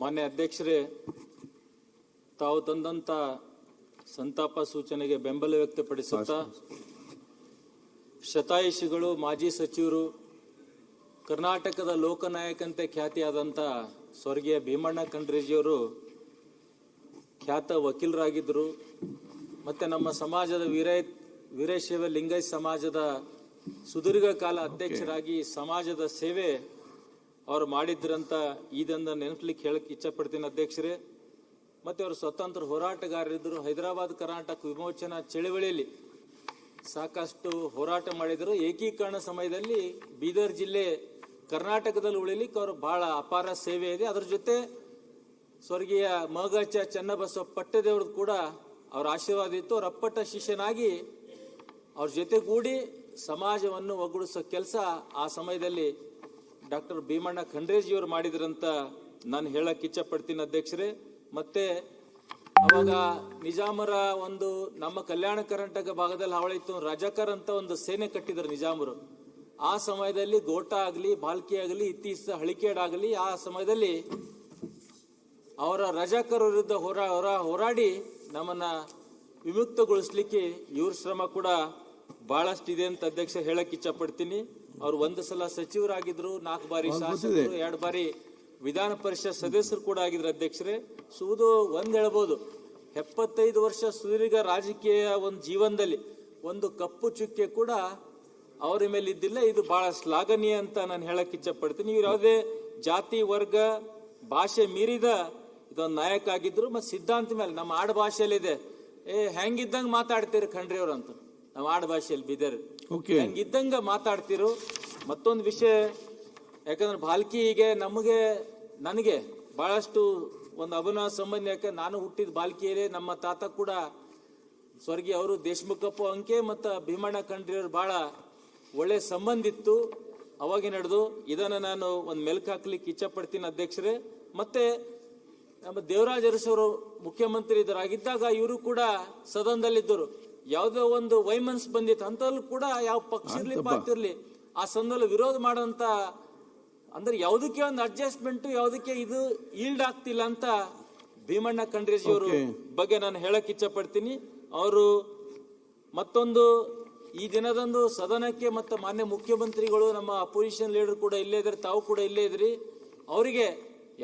ಮಾನ್ಯ ಅಧ್ಯಕ್ಷರೇ, ತಾವು ತಂದಂತ ಸಂತಾಪ ಸೂಚನೆಗೆ ಬೆಂಬಲ ವ್ಯಕ್ತಪಡಿಸುತ್ತಾ, ಶತಾಯುಷಿಗಳು, ಮಾಜಿ ಸಚಿವರು, ಕರ್ನಾಟಕದ ಲೋಕನಾಯಕಂತೆ ಖ್ಯಾತಿಯಾದಂಥ ಸ್ವರ್ಗೀಯ ಭೀಮಣ್ಣ ಖಂಡ್ರೀಜಿಯವರು ಖ್ಯಾತ ವಕೀಲರಾಗಿದ್ದರು. ಮತ್ತು ನಮ್ಮ ಸಮಾಜದ ವೀರ, ವೀರಶೈವ ಲಿಂಗಾಯತ್ ಸಮಾಜದ ಸುದೀರ್ಘ ಕಾಲ ಅಧ್ಯಕ್ಷರಾಗಿ ಸಮಾಜದ ಸೇವೆ ಅವರು ಮಾಡಿದ್ರಂತ ಇದನ್ನ ನೆನಪಲಿಕ್ಕೆ ಹೇಳಕ್ಕೆ ಇಚ್ಛಪಡ್ತೀನಿ ಅಧ್ಯಕ್ಷರೇ. ಮತ್ತೆ ಅವರು ಸ್ವತಂತ್ರ ಹೋರಾಟಗಾರರಿದ್ದರು ಹೈದರಾಬಾದ್ ಕರ್ನಾಟಕ ವಿಮೋಚನಾ ಚಳವಳಿಯಲ್ಲಿ ಸಾಕಷ್ಟು ಹೋರಾಟ ಮಾಡಿದರು. ಏಕೀಕರಣ ಸಮಯದಲ್ಲಿ ಬೀದರ್ ಜಿಲ್ಲೆ ಕರ್ನಾಟಕದಲ್ಲಿ ಉಳಿಲಿಕ್ಕೆ ಅವರು ಬಹಳ ಅಪಾರ ಸೇವೆ ಇದೆ. ಅದರ ಜೊತೆ ಸ್ವರ್ಗೀಯ ಮಗಚ ಚನ್ನಬಸವ ಪಟ್ಟದೇವ್ರದ್ದು ಕೂಡ ಅವರ ಆಶೀರ್ವಾದ ಇತ್ತು. ಅವರ ಅಪ್ಪಟ ಶಿಷ್ಯನಾಗಿ ಅವ್ರ ಜೊತೆಗೂಡಿ ಸಮಾಜವನ್ನು ಒಗ್ಗೂಡಿಸೋ ಕೆಲಸ ಆ ಸಮಯದಲ್ಲಿ ಡಾಕ್ಟರ್ ಭೀಮಣ್ಣ ಖಂಡ್ರೇಜಿಯವರು ಮಾಡಿದ್ರಂತ ನಾನು ಹೇಳಕ್ಕೆ ಇಚ್ಛಪಡ್ತೀನಿ ಅಧ್ಯಕ್ಷರೇ. ಮತ್ತೆ ಅವಾಗ ನಿಜಾಮರ ಒಂದು ನಮ್ಮ ಕಲ್ಯಾಣ ಕರ್ನಾಟಕ ಭಾಗದಲ್ಲಿ ಹಾವಳಿತ್ತು. ರಜಾಕರ್ ಅಂತ ಒಂದು ಸೇನೆ ಕಟ್ಟಿದ್ರು ನಿಜಾಮರು. ಆ ಸಮಯದಲ್ಲಿ ಗೋಟ ಆಗಲಿ, ಬಾಲ್ಕಿ ಆಗಲಿ, ಇತ್ತೀಚಿನ ಹಳಿಕೇಡ್ ಆಗಲಿ, ಆ ಸಮಯದಲ್ಲಿ ಅವರ ರಜಾಕರ್ ವಿರುದ್ಧ ಹೋರಾ ಹೋರಾ, ಹೋರಾಡಿ ನಮ್ಮನ್ನ ವಿಮುಕ್ತಗೊಳಿಸ್ಲಿಕ್ಕೆ ಇವ್ರ ಶ್ರಮ ಕೂಡ ಬಹಳಷ್ಟಿದೆ ಅಂತ ಅಧ್ಯಕ್ಷ ಹೇಳಕ್ಕೆ ಇಚ್ಛಪಡ್ತೀನಿ. ಅವ್ರು ಒಂದು ಸಲ ಸಚಿವರಾಗಿದ್ರು ನಾಲ್ಕು ಬಾರಿ ಶಾಸಕರು ಎರಡು ಬಾರಿ ವಿಧಾನ ಪರಿಷತ್ ಸದಸ್ಯರು ಕೂಡ ಆಗಿದ್ರು ಅಧ್ಯಕ್ಷರೇ. ಸುವುದು ಒಂದ್ ಹೇಳ್ಬೋದು. ಎಪ್ಪತ್ತೈದು ವರ್ಷ ಸುದೀರ್ಘ ರಾಜಕೀಯ ಒಂದು ಜೀವನದಲ್ಲಿ ಒಂದು ಕಪ್ಪು ಚುಕ್ಕೆ ಕೂಡ ಅವರ ಮೇಲೆ ಇದ್ದಿಲ್ಲ ಇದು ಬಹಳ ಶ್ಲಾಘನೀಯ ಅಂತ ನಾನು ಹೇಳಕ್ ಇಚ್ಛಪಡ್ತೀನಿ. ಇವ್ರು ಯಾವುದೇ ಜಾತಿ ವರ್ಗ ಭಾಷೆ ಮೀರಿದ ಇದೊಂದು ನಾಯಕ ಆಗಿದ್ರು ಮತ್ತೆ ಸಿದ್ಧಾಂತ ಮೇಲೆ ನಮ್ಮ ಆಡು ಭಾಷೆಯಲ್ಲಿದೆ ಏ ಹೆಂಗಿದ್ದಂಗೆ ಮಾತಾಡ್ತೀರಿ ಖಂಡ್ರಿ ಅವ್ರಂತ ಅಂತ. ನಮ್ಮ ಆಡುಭಾಷೆಯಲ್ಲಿ ಭಾಷೆಯಲ್ಲಿ ಬಿದ್ದರ್ ಓಕೆ ಹೆಂಗಿದ್ದಂಗ ಮಾತಾಡ್ತಿರು. ಮತ್ತೊಂದು ವಿಷಯ ಯಾಕಂದ್ರೆ ಬಾಲ್ಕಿಗೆ ನಮಗೆ ನನಗೆ ಬಹಳಷ್ಟು ಒಂದು ಅಭಿನವ ಸಂಬಂಧ ಯಾಕೆ ನಾನು ಹುಟ್ಟಿದ ಬಾಲ್ಕಿಯಲ್ಲಿ ನಮ್ಮ ತಾತ ಕೂಡ ಸ್ವರ್ಗೀಯ ಅವರು ದೇಶಮುಖಪ್ಪ ಅಂಕೆ ಮತ್ತು ಭೀಮಣ್ಣ ಖಂಡ್ರಿಯವ್ರು ಬಹಳ ಒಳ್ಳೆ ಸಂಬಂಧ ಇತ್ತು. ಅವಾಗೆ ನಡೆದು ಇದನ್ನು ನಾನು ಒಂದು ಮೆಲ್ಕ್ ಹಾಕ್ಲಿಕ್ಕೆ ಇಚ್ಛಪಡ್ತೀನಿ ಅಧ್ಯಕ್ಷರೇ. ಮತ್ತೆ ನಮ್ಮ ದೇವರಾಜ ಅರಸವರು ಮುಖ್ಯಮಂತ್ರಿ ಇದರಾಗಿದ್ದಾಗ ಇವರು ಕೂಡ ಸದನದಲ್ಲಿದ್ದರು. ಯಾವುದೋ ಒಂದು ವೈಮನ್ಸ್ ಬಂದಿತ್ತು ಅಂತಲ್ಲೂ ಕೂಡ ಯಾವ ಪಕ್ಷ ಇರಲಿ ಪಾರ್ಟಿ ಇರ್ಲಿ ಆ ಸಂದರ್ಭದಲ್ಲಿ ವಿರೋಧ ಮಾಡೋಂಥ ಅಂದ್ರೆ ಯಾವುದಕ್ಕೆ ಒಂದು ಅಡ್ಜಸ್ಟ್ಮೆಂಟ್ ಯಾವುದಕ್ಕೆ ಇದು ಈಲ್ಡ್ ಆಗ್ತಿಲ್ಲ ಅಂತ ಭೀಮಣ್ಣ ಖಂಡ್ರೇಜಿ ಅವರು ಬಗ್ಗೆ ನಾನು ಹೇಳಕ್ ಇಚ್ಛಪಡ್ತೀನಿ. ಅವರು ಮತ್ತೊಂದು ಈ ದಿನದಂದು ಸದನಕ್ಕೆ ಮತ್ತು ಮಾನ್ಯ ಮುಖ್ಯಮಂತ್ರಿಗಳು ನಮ್ಮ ಅಪೋಸಿಷನ್ ಲೀಡರ್ ಕೂಡ ಇಲ್ಲೇ ಇದ್ರಿ ತಾವು ಕೂಡ ಇಲ್ಲೇ ಇದ್ರಿ. ಅವರಿಗೆ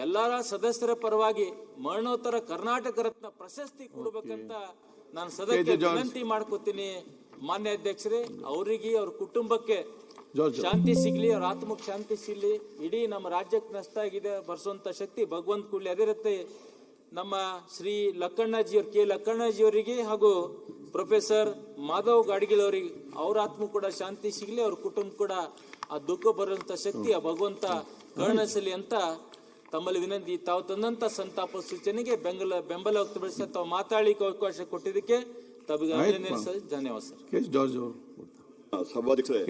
ಎಲ್ಲರ ಸದಸ್ಯರ ಪರವಾಗಿ ಮರಣೋತ್ತರ ಕರ್ನಾಟಕ ರತ್ನ ಪ್ರಶಸ್ತಿ ಕೊಡಬೇಕಂತ ನಾನು ಸದಕ್ಕೆ ವಿನಂತಿ ಮಾಡ್ಕೋತೀನಿ ಮಾನ್ಯ ಅಧ್ಯಕ್ಷರೇ ಅವರಿಗೆ ಅವ್ರ ಕುಟುಂಬಕ್ಕೆ ಶಾಂತಿ ಸಿಗ್ಲಿ ಅವ್ರ ಆತ್ಮಕ್ಕೆ ಶಾಂತಿ ಸಿಗ್ಲಿ. ಇಡೀ ನಮ್ಮ ರಾಜ್ಯಕ್ಕೆ ನಷ್ಟ ಆಗಿದೆ ಬರ್ಸುವಂತ ಶಕ್ತಿ ಭಗವಂತ ಕೂಡಲಿ ಅದೇ ರೀತಿ ನಮ್ಮ ಶ್ರೀ ಲಕ್ಕಣ್ಣಜಿಯವ್ರ ಕೆ ಲಕ್ಕಣ್ಣಜಿ ಅವರಿಗೆ ಹಾಗೂ ಪ್ರೊಫೆಸರ್ ಮಾಧವ್ ಗಾಡ್ಗಿಲ್ ಅವರಿಗೆ ಅವ್ರ ಆತ್ಮ ಕೂಡ ಶಾಂತಿ ಸಿಗ್ಲಿ ಅವ್ರ ಕುಟುಂಬ ಕೂಡ ಆ ದುಃಖ ಬರುವಂತ ಶಕ್ತಿ ಆ ಭಗವಂತ ಕರುಣಿಸಲಿ ಅಂತ ತಮ್ಮಲ್ಲಿ ವಿನಂತಿ ತಾವು ತಂದಂತ ಸಂತಾಪ ಸೂಚನೆಗೆ ಬೆಂಬಲ ಬೆಂಬಲ ವ್ಯಕ್ತಪಡಿಸಿ ತಾವು ಮಾತಾಡಲಿಕ್ಕೆ ಅವಕಾಶ ಕೊಟ್ಟಿದ್ದಕ್ಕೆ ತಮಗೆ ಧನ್ಯವಾದ ಸರ್. ಸಭಾಧ್ಯಕ್ಷರೇ